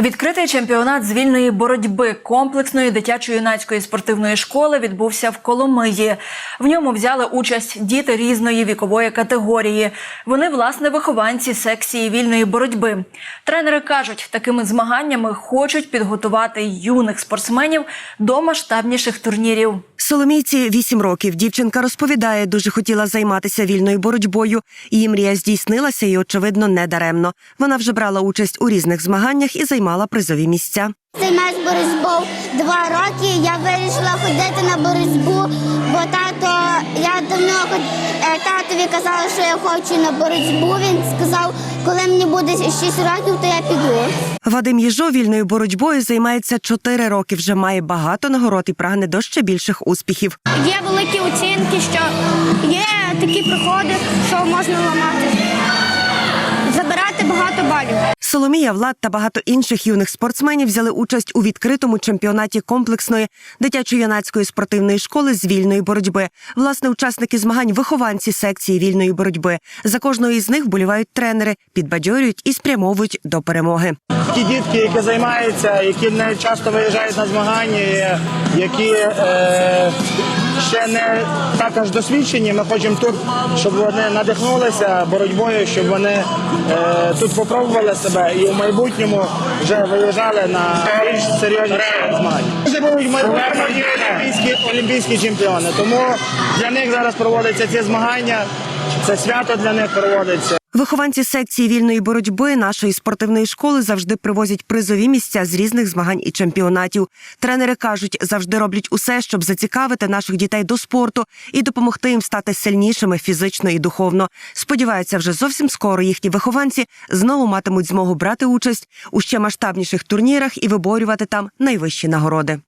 Відкритий чемпіонат з вільної боротьби комплексної дитячо-юнацької спортивної школи відбувся в Коломиї. В ньому взяли участь діти різної вікової категорії. Вони власне вихованці секції вільної боротьби. Тренери кажуть, такими змаганнями хочуть підготувати юних спортсменів до масштабніших турнірів. Соломійці 8 років. Дівчинка розповідає, дуже хотіла займатися вільною боротьбою. Її мрія здійснилася і, очевидно, не даремно. Вона вже брала участь у різних змаганнях і займала призові місця. Займаюсь боротьбою два роки. Я вирішила ходити на боротьбу, бо тато я давно е, татові казала, що я хочу на боротьбу. Він сказав, коли мені буде 6 років, то я піду. Вадим Єжо вільною боротьбою займається 4 роки. Вже має багато нагород і прагне до ще більших успіхів. Є великі оцінки, що є такі приходи, що можна ламати. Забирати багато балів. Соломія, Влад та багато інших юних спортсменів взяли участь у відкритому чемпіонаті комплексної дитячо-юнацької спортивної школи з вільної боротьби. Власне, учасники змагань вихованці секції вільної боротьби. За кожного із них вболівають тренери, підбадьорюють і спрямовують до перемоги. Ті дітки, які займаються, які не часто виїжджають на змагання, які е, ще не так аж досвідчені. Ми хочемо тут, щоб вони надихнулися боротьбою, щоб вони е, тут попробували себе і в майбутньому вже виїжджали на більш серйозні змагання. Це будуть в майбутньому і олімпійські, олімпійські чемпіони. Тому для них зараз проводяться ці змагання. Це свято для них проводиться. Вихованці секції вільної боротьби нашої спортивної школи завжди привозять призові місця з різних змагань і чемпіонатів. Тренери кажуть, завжди роблять усе, щоб зацікавити наших дітей до спорту і допомогти їм стати сильнішими фізично і духовно. Сподіваються, вже зовсім скоро їхні вихованці знову матимуть змогу брати участь у ще масштабніших турнірах і виборювати там найвищі нагороди.